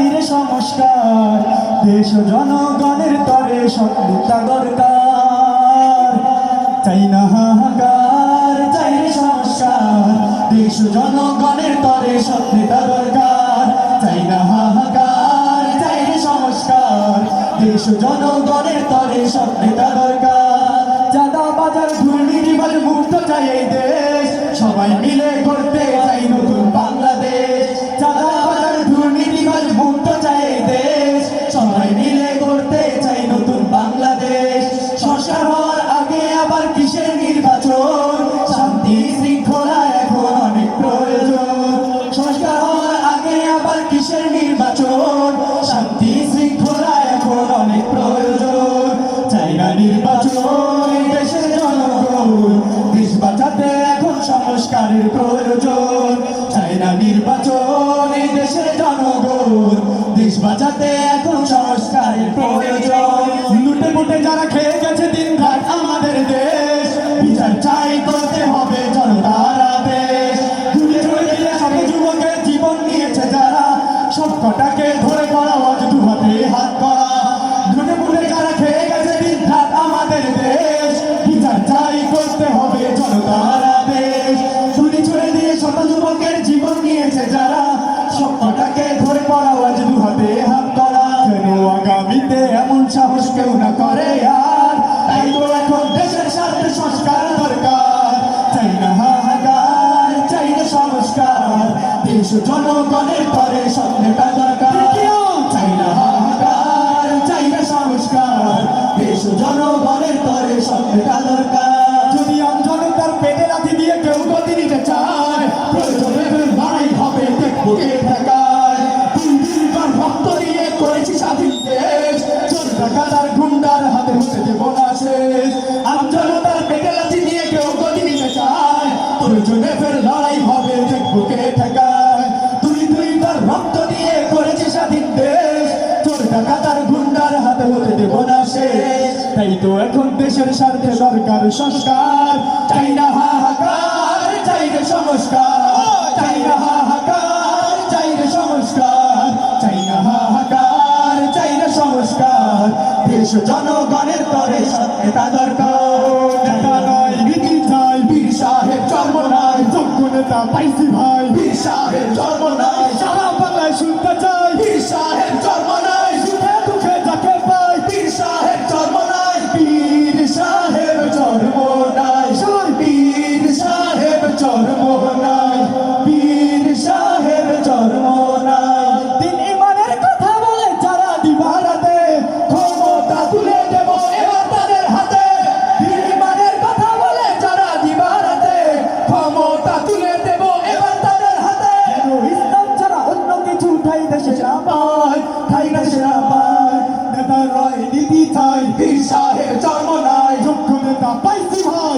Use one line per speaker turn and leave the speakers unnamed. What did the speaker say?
চাই রে সংস্কার, দেশ জনগণের তরে সত্যতা দরকার। চাই না হাহাকার, চাই সংস্কার, দেশ জনগণের তরে সত্যতা দরকার। চাই না হাহাকার, চাই সংস্কার, দেশ জনগণের তরে সত্যতা দরকার। চাঁদা বাজার দুর্নীতিবাজ মুক্ত চাই এই দেশ, সবাই মিলে করতে সংস্কারের প্রয়োজন চাই না নির্বাচন এই দেশের জনগণ। দেশ বাঁচাতে এখন সংস্কারের প্রয়োজন। লুটে পুটে যারা খেয়ে গেছে দিন রাত আমাদের দেশ, বিচার চাই করতে হবে জনতার আদেশ। ঘুরে ঘুরে গিয়ে সব যুবকের জীবন নিয়েছে যারা, সব কটাকে ধরে করা আজ দু হাতে হাত করা। ঘুরে ঘুরে যারা খেয়ে গেছে দিন রাত আমাদের দেশ, বিচার চাই করতে হবে জনতার জনগণের হাতে হতে দেব না শেষ তাই তো এখন দেশের স্বার্থে সরকার সংস্কার। চাই না হাহাকার, চাই রে সংস্কার। চাই না হাহাকার, চাই রে সংস্কার। চাই না হাহাকার, চাই রে সংস্কার। দেশ জনগণের তরে সত্যতা দরকার। নীতি চাই। বীর সাহেব জন্ম নাই। যোগ্য নেতা পাইছি ভাই। বীর সাহেব জন্ম নাই। সারা বাংলায় শুনতে চাই। ক্ষমতা তুলে দেব এবার তাদের হাতে। ইসলাম ছাড়া অন্য কিছু ঠাই দেশে না পায়, ঠাই দেশে না পায়। নেতা রয় নীতি চাই বীর সাহেব জন্ম নাই যোগ্য নেতা পাইছি ভাই।